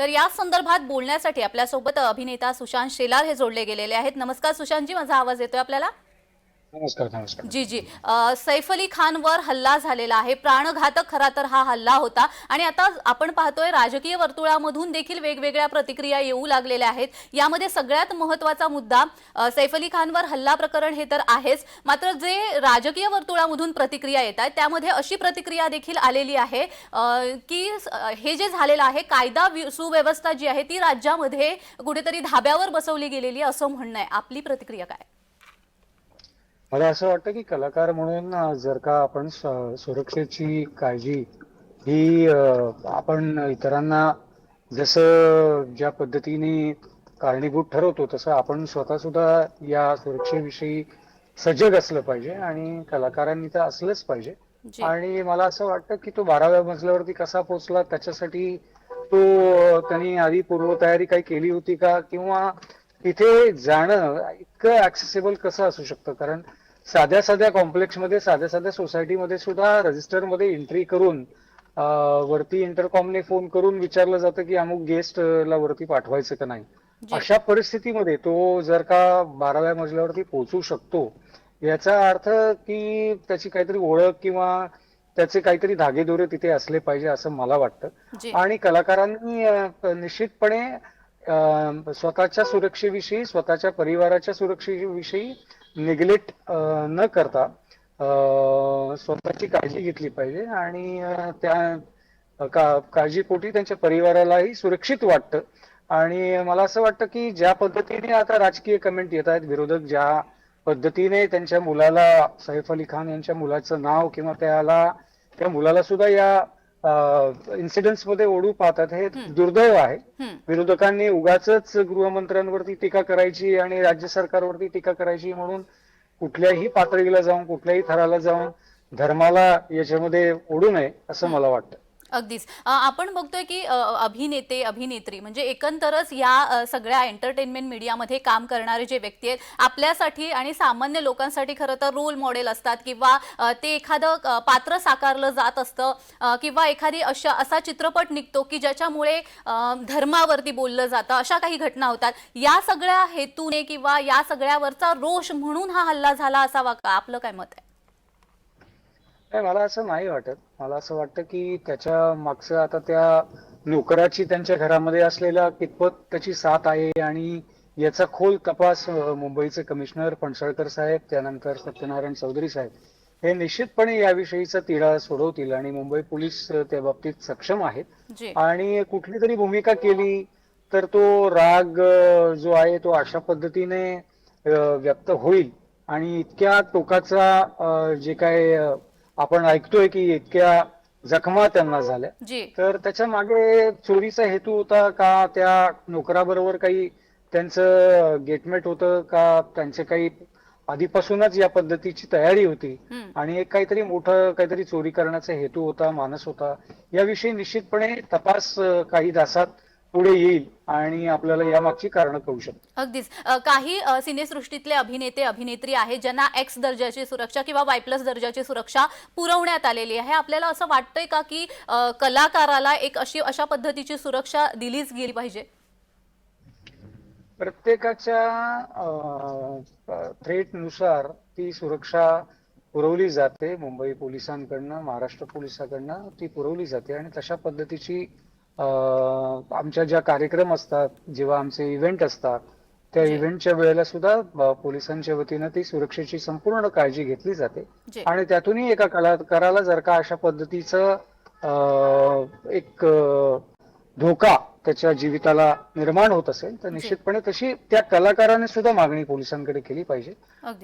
तर या संदर्भात बोलण्यासाठी आपल्यासोबत अभिनेता सुशांत शेलार हे जोडले गेलेले आहेत. नमस्कार सुशांतजी माझा आवाज येतोय आपल्याला? नमस्कार नमस्कार. जी जी. अ, सैफ अली खानवर हल्ला झालेला आहे. प्राणघातक खरा तर हा हल्ला होता. आणि आता आपण पाहतोय राजकीय वर्तुळामधून देखील वेगवेगळ्या प्रतिक्रिया येऊ लागलेल्या आहेत. यामध्ये सगळ्यात महत्त्वाचा मुद्दा अ, सैफ अली खानवर हल्ला प्रकरण हे तर आहेच. मात्र जे राजकीय वर्तुळामधून प्रतिक्रिया येत आहेत त्यामध्ये अशी प्रतिक्रिया देखील आलेली आहे अ, की अ, हे जे झालेलं आहे कायदा वि- सुव्यवस्था जी आहे ती राज्यामध्ये कुठेतरी धाब्यावर बसवली गेलेली आहे असं म्हणणं आहे. आपली प्रतिक्रिया काय? मला असं वाटतं की कलाकार म्हणून जर का आपण सुरक्षेची काळजी ही आपण इतरांना जसं ज्या पद्धतीने कारणीभूत ठरवतो तसं आपण स्वतः सुद्धा या सुरक्षेविषयी सजग असलं पाहिजे आणि कलाकारांनी तर असलंच पाहिजे. आणि मला असं वाटतं की तो बाराव्या मजल्यावरती कसा पोहोचला त्याच्यासाठी तो त्यांनी आधी पूर्वतयारी काही केली होती का किंवा तिथे जाणं इतकं ऍक्सेसिबल कसं असू शकतं? कारण साध्या साध्या कॉम्प्लेक्समध्ये साध्या साध्या सोसायटीमध्ये सुद्धा रजिस्टरमध्ये एंट्री करून वरती इंटरकॉमने फोन करून विचारलं जातं की अमुक गेस्ट ला वरती पाठवायचं का नाही. अशा परिस्थितीमध्ये तो जर का बाराव्या मजल्यावरती पोहोचू शकतो याचा अर्थ की त्याची काहीतरी ओळख किंवा त्याचे काहीतरी धागेदोरे तिथे असले पाहिजे असं मला वाटतं. आणि कलाकारांनी निश्चितपणे स्वतःच्या सुरक्षेविषयी स्वतःच्या परिवाराच्या सुरक्षेविषयी निग्लेक्ट न करता स्वतःची काळजी घेतली पाहिजे आणि त्या का काळजीपोटी त्यांच्या परिवारालाही सुरक्षित वाटतं. आणि मला असं वाटतं की ज्या पद्धतीने आता राजकीय कमेंट येत आहेत विरोधक ज्या पद्धतीने त्यांच्या मुलाला सैफ अली खान यांच्या मुलाचं नाव किंवा त्याला त्या मुलाला सुद्धा या इन्सिडेंट्समध्ये ओढू पाहतात. हे. दुर्दैव आहे. विरोधकांनी उगाच गृहमंत्र्यांवरती टीका करायची आणि राज्य सरकारवरती टीका करायची म्हणून कुठल्याही पातळीला जाऊन कुठल्याही थराला जाऊन धर्माला याच्यामध्ये ओढू नये असं मला वाटतं. अगदीच. अ, आपण बघतोय की अ, अभिनेते अभिनेत्री म्हणजे एकंदरच या अ, सगळ्या एंटरटेनमेंट मीडियामध्ये काम करणारे जे व्यक्ती आहेत आपल्यासाठी आणि सामान्य लोकांसाठी खरं तर रोल मॉडेल असतात किंवा अ, ते एखादं अ, पात्र साकारलं जात असतं अ, किंवा एखादी अशा असा चित्रपट निघतो की ज्याच्यामुळे अ, धर्मावरती बोललं जातं अशा काही घटना होतात. या सगळ्या हेतूने किंवा या सगळ्यावरचा रोष म्हणून हा हल्ला झाला असावा का? आपलं काय मत आहे? नाही मला असं नाही वाटत. मला असं वाटतं की त्याच्या मागचं आता त्या नोकराची त्यांच्या घरामध्ये असलेला कितपत त्याची साथ आहे आणि याचा खोल तपास मुंबईचे कमिशनर पणसळकर साहेब त्यानंतर सत्यनारायण चौधरी साहेब हे निश्चितपणे याविषयीचा तिढा सोडवतील आणि मुंबई पोलीस त्या बाबतीत सक्षम आहेत. आणि कुठली तरी भूमिका केली तर तो राग जो आहे तो अशा पद्धतीने व्यक्त होईल. आणि इतक्या टोकाचा जे काय आपण ऐकतोय की इतक्या जखमा त्यांना झाल्या. जी. तर त्याच्यामागे चोरीचा हेतू होता का? त्या नोकराबरोबर काही त्यांचं गेटमेट होतं का? त्यांचे काही आधीपासूनच या पद्धतीची तयारी होती. हम्म. आणि एक काहीतरी मोठं काहीतरी चोरी करण्याचा हेतू होता मानस होता. याविषयी निश्चितपणे तपास अं, काही तासात पुढे येईल आणि आपल्याला यामागची कारणं कळू शकतात अगदीच. अ, काही अ, सिनेसृष्टीतले अभिनेते अभिनेत्री आहेत ज्यांना एक्स दर्जाची सुरक्षा किंवा वाय प्लस दर्जाची सुरक्षा पुरवण्यात आलेली आहे. आपल्याला असं वाटतंय का की अ, कलाकाराला एक अशी अशा पद्धतीची सुरक्षा दिलीच गेली पाहिजे? प्रत्येकाच्या थ्रेटनुसार ती सुरक्षा पुरवली जाते. मुंबई पोलिसांकडनं महाराष्ट्र पोलिसांकडनं ती पुरवली जाते आणि तशा पद्धतीची आमच्या ज्या कार्यक्रम असतात जेव्हा आमचे इव्हेंट असतात त्या. इव्हेंटच्या वेळेला सुद्धा पोलिसांच्या वतीनं ती सुरक्षेची संपूर्ण काळजी घेतली जाते. आणि त्यातूनही एका कलाकाराला जर का अशा पद्धतीचं एक धोका त्याच्या जीविताला निर्माण होत असेल तर निश्चितपणे तशी त्या कलाकाराने सुद्धा मागणी पोलिसांकडे केली पाहिजे.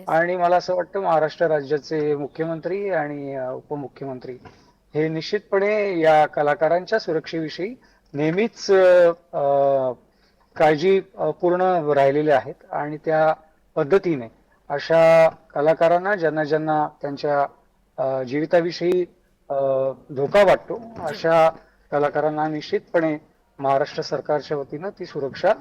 आणि मला असं वाटतं महाराष्ट्र राज्याचे मुख्यमंत्री आणि उपमुख्यमंत्री हे निश्चितपणे या कलाकारांच्या सुरक्षेविषयी नेहमीच अं, काळजी पूर्ण राहिलेले आहेत आणि त्या पद्धतीने अशा कलाकारांना ज्यांना ज्यांना त्यांच्या जीविताविषयी अं, धोका वाटतो अशा कलाकारांना निश्चितपणे महाराष्ट्र सरकारच्या वतीनं ती सुरक्षा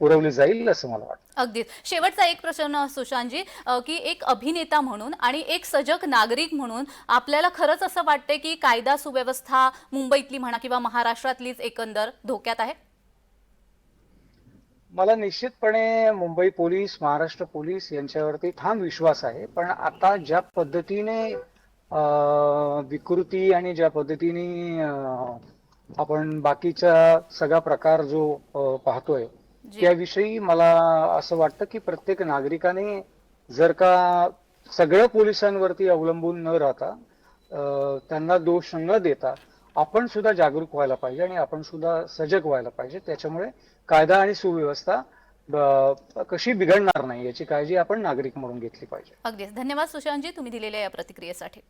पुरवली जाईल असं मला वाटतं. अगदीच. शेवटचा एक प्रश्न सुशांतजी की एक अभिनेता म्हणून आणि एक सजग नागरिक म्हणून आपल्याला खरंच असं वाटतंय की कायदा सुव्यवस्था मुंबईतली म्हणा किंवा महाराष्ट्रातलीच एकंदर धोक्यात आहे? मला निश्चितपणे मुंबई पोलीस महाराष्ट्र पोलीस यांच्यावरती ठाम विश्वास आहे. पण आता ज्या पद्धतीने विकृती आणि ज्या पद्धतीने आपण बाकीचा सगळा प्रकार जो पाहतोय त्याविषयी मला असं वाटतं की प्रत्येक नागरिकाने जर का सगळं पोलिसांवरती अवलंबून न राहता त्यांना दोष न देता आपण सुद्धा जागरूक व्हायला पाहिजे आणि आपण सुद्धा सजग व्हायला पाहिजे. त्याच्यामुळे कायदा आणि सुव्यवस्था कशी बिघडणार नाही याची काळजी आपण नागरिक म्हणून घेतली पाहिजे. अगदीच. धन्यवाद सुशांतजी तुम्ही दिलेल्या या प्रतिक्रियेसाठी.